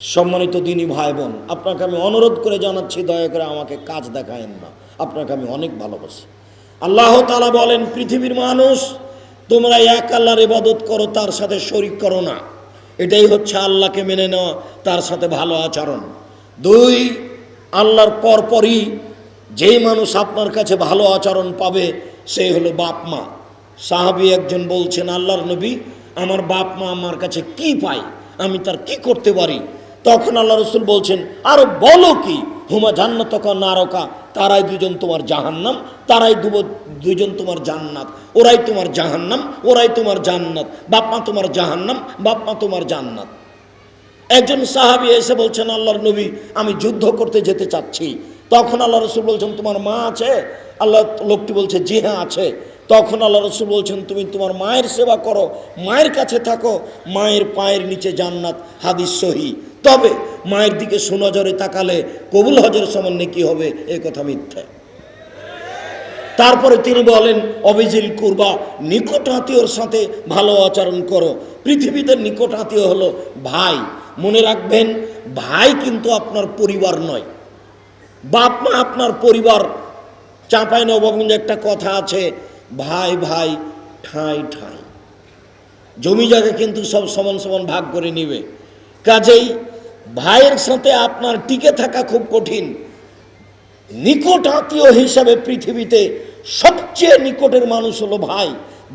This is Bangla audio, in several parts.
সম্মানিত দিনী ভাই বোন আপনাকে আমি অনুরোধ করে জানাচ্ছি, দয়া করে আমাকে কাজ দেখায়েন না। আপনাকে আমি অনেক ভালোবাসি। আল্লাহ তালা বলেন, পৃথিবীর মানুষ, তোমরা এক আল্লাহর ইবাদত করো, তার সাথে শরিক করো না। এটাই হচ্ছে আল্লাহকে মেনে নেওয়া, তার সাথে ভালো আচরণ। দুই, আল্লাহর পরপরই যেই মানুষ আপনার কাছে ভালো আচরণ পাবে, সে হলো বাপ মা সাহাবি একজন বলছেন, আল্লাহর নবী, আমার বাপ মা আমার কাছে কি পায়? আমি তার কি করতে পারি? তখন আল্লাহ রসুল বলছেন, আরও বলো কি? হুমা জান্নাত নারকা? তারাই দুজন তোমার জাহান্নাম, তারাই দুজন তোমার জান্নাত। ওরাই তোমার জাহান্নাম, ওরাই তোমার জান্নাত। বাপমা তোমার জাহান্নাম, বাপমা তোমার জান্নাত। একজন সাহাবি এসে বলছেন, আল্লাহর নবী, আমি যুদ্ধ করতে যেতে চাচ্ছি। তখন আল্লাহ রসুল বলছেন, তোমার মা আছে? আল্লাহ লোকটি বলছে, জি হ্যাঁ আছে। তখন আল্লাহ রসুল বলছেন, তুমি তোমার মায়ের সেবা করো, মায়ের কাছে থাকো, মায়ের পায়ের নিচে জান্নাত। হাদিস সহি। তবে মায়ের দিকে সুনজরে তাকালে কবুল হজের সামান্য কি হবে? এ কথা মিথ্যা। তারপরে তিনি বলেন অবিজিল কুরবা, নিকট আত্মীয়র সাথে ভালো আচরণ করো। পৃথিবীতে নিকট আত্মীয় হলো ভাই। মনে রাখবেন, ভাই কিন্তু আপনার পরিবার নয়। বাপ মা আপনার পরিবার। চাঁপাই নবগঞ্জে একটা কথা আছে, ভাই ভাই, ঠাঁই ঠাঁই। জমি জায়গা কিন্তু সব সমান সমান ভাগ করে নিবে। কাজেই ভাইয়ের সাথে আপনার টিকে থাকা খুব কঠিন। নিকট আত্মীয় হিসাবে পৃথিবীতে সবচেয়ে নিকটের মানুষ হলো ভাই,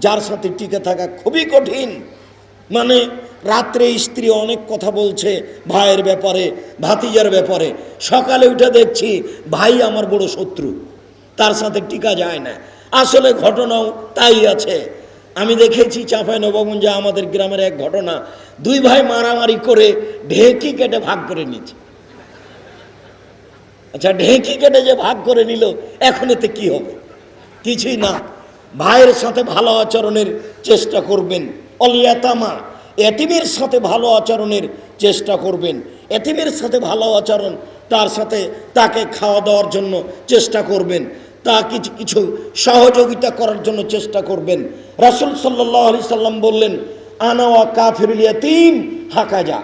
যার সাথে টিকে থাকা খুবই কঠিন। মানে রাত্রে স্ত্রী অনেক কথা বলছে ভাইয়ের ব্যাপারে, ভাতিজার ব্যাপারে। সকালে উঠে দেখছি ভাই আমার বড় শত্রু, তার সাথে টিকা যায় না। আসলে ঘটনাও তাই আছে। আমি দেখেছি চাঁপাই নবগঞ্জে আমাদের গ্রামের এক ঘটনা। দুই ভাই মারামারি করে ঢেঁকি কেটে ভাগ করে নিচ্ছে আচ্ছা ঢেঁকি কেটে যে ভাগ করে নিল, এখন এতে কি হবে? কিছুই না। ভাইয়ের সাথে ভালো আচরণের চেষ্টা করবেন। অলিয়াতামা, এতিমের সাথে ভালো আচরণের চেষ্টা করবেন। এতিমের সাথে ভালো আচরণ, তার সাথে তাকে খাওয়া দাওয়ার জন্য চেষ্টা করবেন। তা কিছু কিছু সহযোগিতা করার জন্য চেষ্টা করবেন। রাসুল সাল্লাহ আলি সাল্লাম বললেন আনাওয়া কাফিরুল ইয়াতিম, হাকাজা।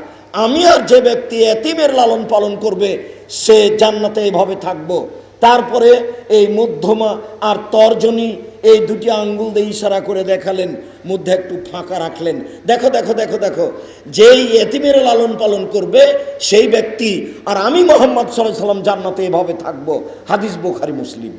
আমি আর যে ব্যক্তি এতিমের লালন পালন করবে, সে জান্নাতে এভাবে থাকব। তারপরে এই মধ্যমা আর তর্জনী এই দুটি আঙ্গুল দিয়ে ইশারা করে দেখালেন, মধ্যে একটু ফাঁকা রাখলেন। দেখো দেখো দেখো দেখো, যেই এতিমের লালন পালন করবে, সেই ব্যক্তি আর আমি মোহাম্মদ সাল্লাহ সাল্লাম জান্নাতে এভাবে থাকব। হাদিস বোখারি, মুসলিম।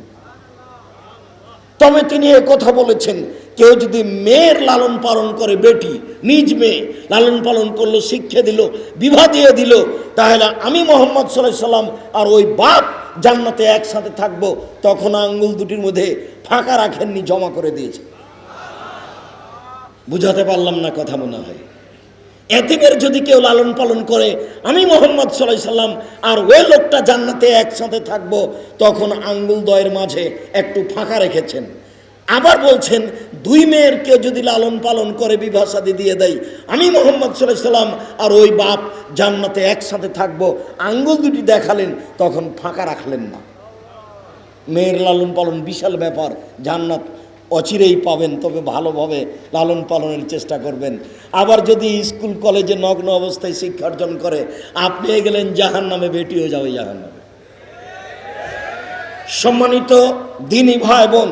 তবে তিনি এ কথা বলেছেন, কেউ যদি মেয়ের লালন পালন করে বেটি, নিজ মেয়ে, লালন পালন করল, শিক্ষা দিল, বিবাহ দিয়ে দিল, তাহলে আমি মোহাম্মদ সাল্লাহ সাল্লাম আর ওই বাপ জান্নাতে একসাথে থাকব, তখন আঙ্গুল দুটির মধ্যে ফাঁকা রাখেননি, জমা করে দিয়েছে। বুঝাতে পারলাম না কথা মনে হয়। এতিমের যদি কেউ লালন পালন করে, আমি মোহাম্মদ সাল্লাহ সাল্লাম আর ওই লোকটা জান্নাতে একসাথে থাকব, তখন আঙ্গুল দয়ের মাঝে একটু ফাঁকা রেখেছেন। আবার বলছেন, দুই মেয়ের কেউ যদি লালন পালন করে বিভাষাদি দিয়ে দেয়, আমি মোহাম্মদ সাল্লাহ সাল্লাম আর ওই বাপ জান্নাতে একসাথে থাকব, আঙ্গুল দুটি দেখালেন, তখন ফাঁকা রাখলেন না। মেয়ের লালন পালন বিশাল ব্যাপার, জান্নাত অচিরেই পাবেন, তবে ভালোভাবে লালন পালনের চেষ্টা করবেন। আবার যদি স্কুল, কলেজে নগ্ন অবস্থায় শিক্ষা অর্জন করে, আপনি গেলেন জাহান নামে বেটি হয়ে যাবে জাহান নামে সম্মানিত দিনী ভাই বোন,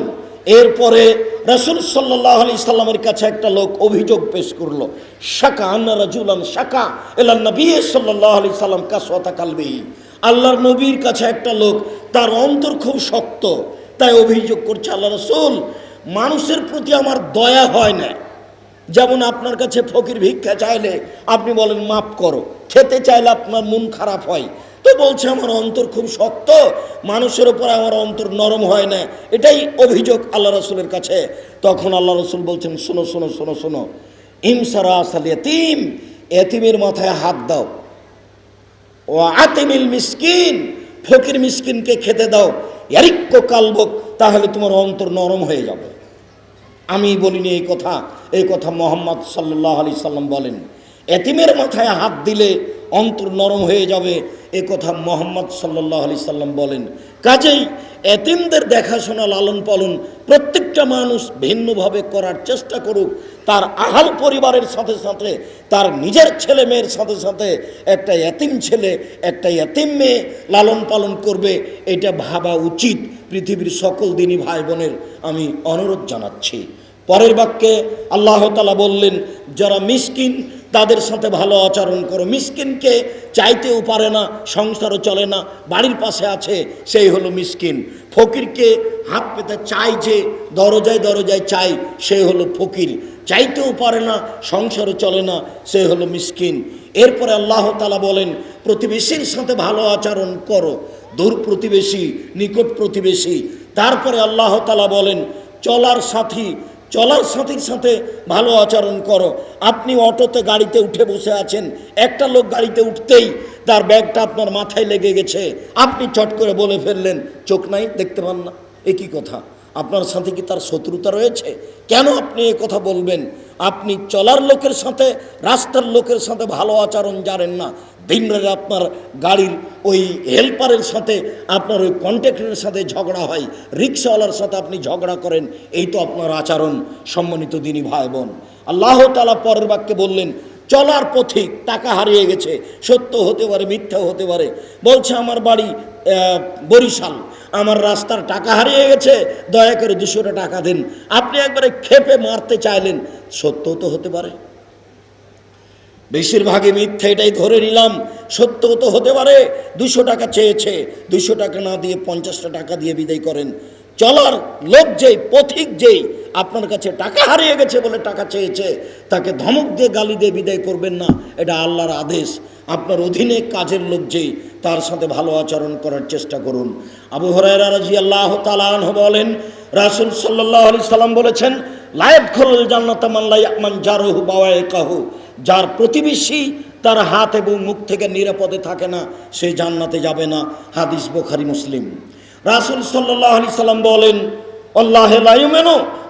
এরপরে রসুল সাল্লাহ আলি সাল্লামের কাছে একটা লোক অভিযোগ পেশ করল। শাকা আন্না রাজুলান শাকা এলান নবী সাল্লাহ আলি সাল্লাম কাসওয়াতা কালবেহি। আল্লাহর নবীর কাছে একটা লোক, তার অন্তর খুব শক্ত, তাই অভিযোগ করছে, আল্লাহ রসুল মানুষের প্রতি আমার দয়া হয় না। যেমন আপনার কাছে ফকির ভিক্ষা চাইলে আপনি বলেন, মাফ করো, খেতে চাইলে আপনার মন খারাপ হয়। তো বলছে, আমার অন্তর খুব শক্ত, মানুষের উপর আমার অন্তর নরম হয় না। এটাই অভিযোগ আল্লাহ রসুলের কাছে। তখন আল্লাহ রসুল বলছেন, শোনো শোনো শোনো শোনো, ইমসারা আসাল এতিম এতিমের মাথায় হাত দাও। ও আতিমিল মিসকিন, ফকির মিসকিনকে খেতে দাও। ইয়ারিক্য কালবক তাহলে তোমার অন্তর নরম হয়ে যাবে। আমি বলিনি এই কথা এই কথা মোহাম্মদ সাল্লাহ আলি সাল্লাম বলেন। এতিমের মাথায় হাত দিলে অন্তর নরম হয়ে যাবে, এ কথা মোহাম্মদ সাল্লাহ আলি সাল্লাম বলেন। কাজেই এতিমদের দেখাশোনা লালন পালন প্রত্যেক প্রত্যেকটা মানুষ ভিন্নভাবে করার চেষ্টা করুক, তার আহাল পরিবারের সাথে সাথে, তার নিজের ছেলে মেয়ের সাথে সাথে, একটা এতিম ছেলে, একটা এতিম মেয়ে লালন পালন করবে, এটা ভাবা উচিত পৃথিবীর সকল দিনই ভাই বোনের আমি অনুরোধ জানাচ্ছি। পরের বাক্যে আল্লাহতালা বললেন, যারা মিসকিন তাদের সাথে ভালো আচরণ করো। মিসকিনকে চাইতেও পারে না, সংসারও চলে না, বাড়ির পাশে আছে, সেই হলো মিসকিন। ফকিরকে হাত পেতে চাই যে, দরজায় দরজায় চাই সে হলো ফকির। চাইতেও পারে না, সংসারও চলে না, সে হলো মিসকিন। এরপরে আল্লাহ তালা বলেন, প্রতিবেশীর সাথে ভালো আচরণ করো। দূর প্রতিবেশী, নিকট প্রতিবেশী। তারপরে আল্লাহ তালা বলেন, চলার সাথী চলার সাথীর সাথে ভালো আচরণ করো। আপনি অটোতে গাড়িতে উঠে বসে আছেন। একটা লোক গাড়িতে উঠতেই তার ব্যাগটা আপনার মাথায় লেগে গেছে। আপনি চট করে বলে ফেললেন, চোখ নাই, দেখতে পান না। এ কি কথা? আপনার সাথে কি তার শত্রুতা রয়েছে? কেন আপনি এ কথা বলবেন? আপনি চলার লোকের সাথে, রাস্তার লোকের সাথে ভালো আচরণ জানেন না। দিনরাতে আপনার গাড়ির ওই হেল্পারের সাথে, আপনার ওই কন্ট্রাক্টরের সাথে ঝগড়া হয়। রিক্সাওয়ালার সাথে আপনি ঝগড়া করেন, এই তো আপনার আচরণ, সম্মানিত দিনী ভাই বোন আল্লাহ তালা পরের বাক্যে বললেন, চলার পথিক টাকা হারিয়ে গেছে, সত্য হতে পারে, মিথ্যা হতে পারে। বলছে, আমার বাড়ি বরিশাল। আমার রাস্তার টাকা হারিয়ে গেছে, দয়া করে দুশোটা টাকা দিন। আপনি একবারে খেপে মারতে চাইলেন, সত্য তো হতে পারে। বেশিরভাগই মিথ্যে এটাই ধরে নিলাম। সত্য তো হতে পারে, দুশো টাকা চেয়েছে, দুশো টাকা না দিয়ে পঞ্চাশটা টাকা দিয়ে বিদায় করেন। চলার লোক যেই, পথিক যেই, আপনার কাছে টাকা হারিয়ে গেছে বলে টাকা চেয়েছে, তাকে ধমক দিয়ে গালি দিয়ে বিদায় করবেন না, এটা আল্লাহর আদেশ। আপনার অধীনে কাজের লোক যেই, তার সাথে ভালো আচরণ করার চেষ্টা করুন। আবু হরাইরা রাজি আল্লাহ তালাহ বলেন, রাসুল সাল্লাহ আলি সাল্লাম বলেছেন লায়েব খোল জান্নাত মান জারহু বাওয়ায় কাহু যার প্রতিবেশী তার হাত এবং মুখ থেকে নিরাপদে থাকে না, সে জান্নাতে যাবে না, হাদিস বোখারি, মুসলিম। রাসুল সাল্লাহ আলি সাল্লাম বলেন, আল্লাহ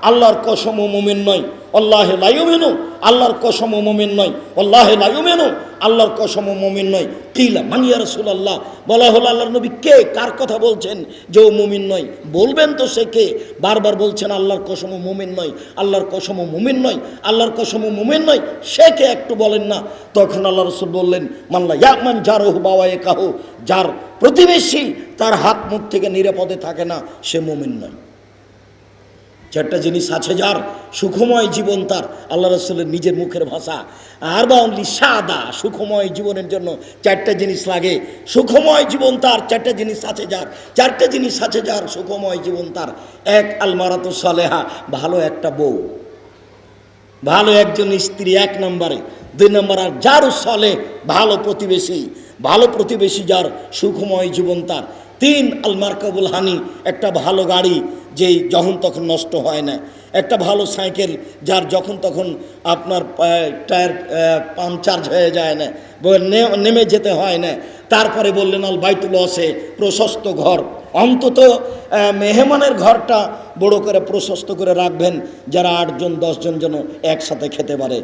আল্লাহর কসম ও মুমিন নয়। আল্লাহ লাইমেনো আল্লাহর কসম ও মুমিন নয়। আল্লাহ লাইমেনো আল্লাহর কসম ও মুমিন নয়। কিলা মানিয়া রসুল আল্লাহ বলা হলো আল্লাহর নবী কে? কার কথা বলছেন? যে ও মুমিন নয়। বলবেন তো সে কে? বারবার বলছেন আল্লাহর কসম ও মুমিন নয়। আল্লাহর কসম ও মুমিন নয়। আল্লাহর কসম ও মুমিন নয়। সে কে একটু বলেন না। তখন আল্লাহ রসুল বললেন মাল্লা ইয়াকমান যার ওহু বাবা এ যার প্রতিবেশী তার হাত মুখ থেকে নিরাপদে থাকে না, সে মুমিন নয়। চারটা জিনিস আছে যার, সুখময় জীবন তার। আল্লাহ রসুলের নিজের মুখের ভাষা। আর বা অনলি সাদা, সুখময় জীবনের জন্য চারটা জিনিস লাগে। সুখময় জীবন তার, চারটা জিনিস আছে যার। চারটা জিনিস আছে যার, সুখময় জীবন তার। এক আলমারাত সালেহা, ভালো একটা বউ। ভালো একজন স্ত্রী এক নম্বরে। দুই নম্বর, আর যার সলে ভালো প্রতিবেশী। ভালো প্রতিবেশী যার, সুখময় জীবন তার। তিন আলমার কাবুল হানি, একটা ভালো গাড়ি যেই যখন তখন নষ্ট হয় না। একটা ভালো সাইকেল যার যখন তখন আপনার টায়ার পাংচার্জ হয়ে যায় না নেমে যেতে হয় না। তারপরে বললেন, আল বাইতুল অসে প্রশস্ত ঘর। অন্তত মেহমানের ঘরটা বড় করে প্রশস্ত করে রাখবেন, যারা আটজন, দশজন যেন একসাথে খেতে পারে।